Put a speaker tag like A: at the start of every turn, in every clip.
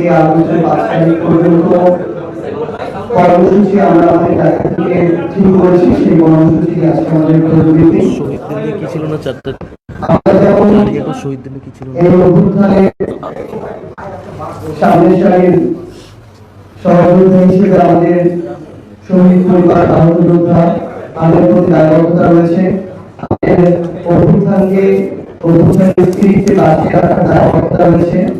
A: থেকে আলোচনা পাঁচ আমাদের জায়গা থেকে আমাদের প্রতিনিধি রয়েছে। আমাদের অভ্যুত্থানকে, অভ্যুত্থানের স্ত্রীকে বাঁচিয়ে রাখার দায়বদ্ধতা রয়েছে।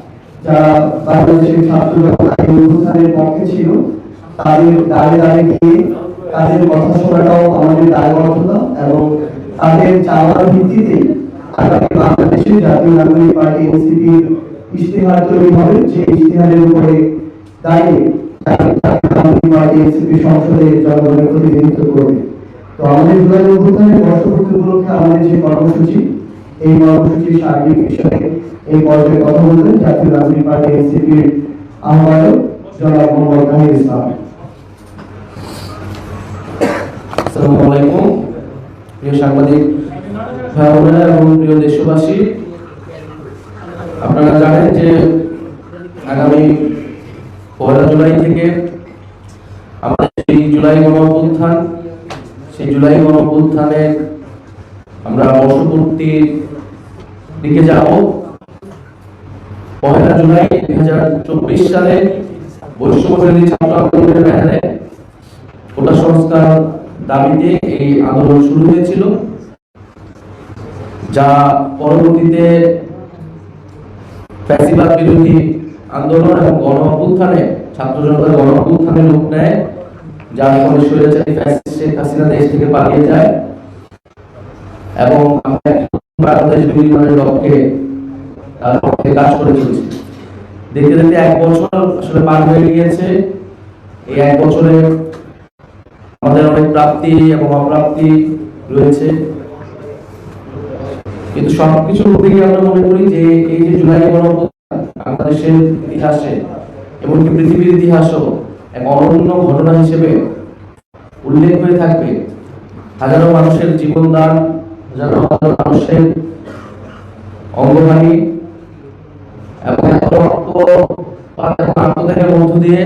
A: যারা বাংলাদেশের ছাত্র অভ্যুত্থানের পক্ষে ছিল, তাদের দাঁড়ে দাঁড়িয়ে গিয়ে তাদের কথা শোনাটাও আমাদের দায়বদ্ধতা এবং তাদের চাওয়ার ভিত্তিতে আগামী বাংলাদেশের জাতীয় নাগরিক পার্টি এনসিপির ইশতেহার তৈরি হবে। যে ইশতেহারের উপরে দাঁড়িয়ে সংসদে জনগণের প্রতিনিধিত্ব করবে। তো আমাদের জুলাই অভ্যুত্থানের বর্ষপূর্তি উপলক্ষে আমাদের যে কর্মসূচি এই কর্মসূচির সার্বিক বিষয়ে এই পর্যায়ে কথা বলবেন জাতীয় নাগরিক পার্টি এনসিপির আহ্বায়ক জনাব মোহাম্মদ নাহিদ ইসলাম।
B: আপনারা জানেন যে আগামী পয়লা জুলাই থেকে আমাদের সেই জুলাই গণ সেই জুলাই গণ আমরা বর্ষপূর্তির দিকে যাব পয়লা জুলাই দুই হাজার চব্বিশ সালে বৈষম্যবিরোধী ছাত্র আন্দোলনের ব্যানারে কোটা সংস্কার দাবিতে এই আন্দোলন শুরু হয়েছিল, যা পরবর্তীতে ফ্যাসিবাদ বিরোধী আন্দোলন এবং গণ অভ্যুত্থানে ছাত্র জনতার গণ অভ্যুত্থানে রূপ নেয়, যার ফলে স্বৈরাচারী ফ্যাসিস্ট শেখ হাসিনা দেশ থেকে পালিয়ে যায় এবং আমরা কিন্তু সবকিছুর দিকে আমরা মনে করি যে এই যে জুলাই বাংলাদেশের ইতিহাসে, এমনকি পৃথিবীর ইতিহাসও এক অনন্য ঘটনা হিসেবে উল্লেখ হয়ে থাকবে। হাজারো মানুষের জীবনদান হাজারো মানুষের অঙ্গহানি এবং এত রক্ত মধ্য দিয়ে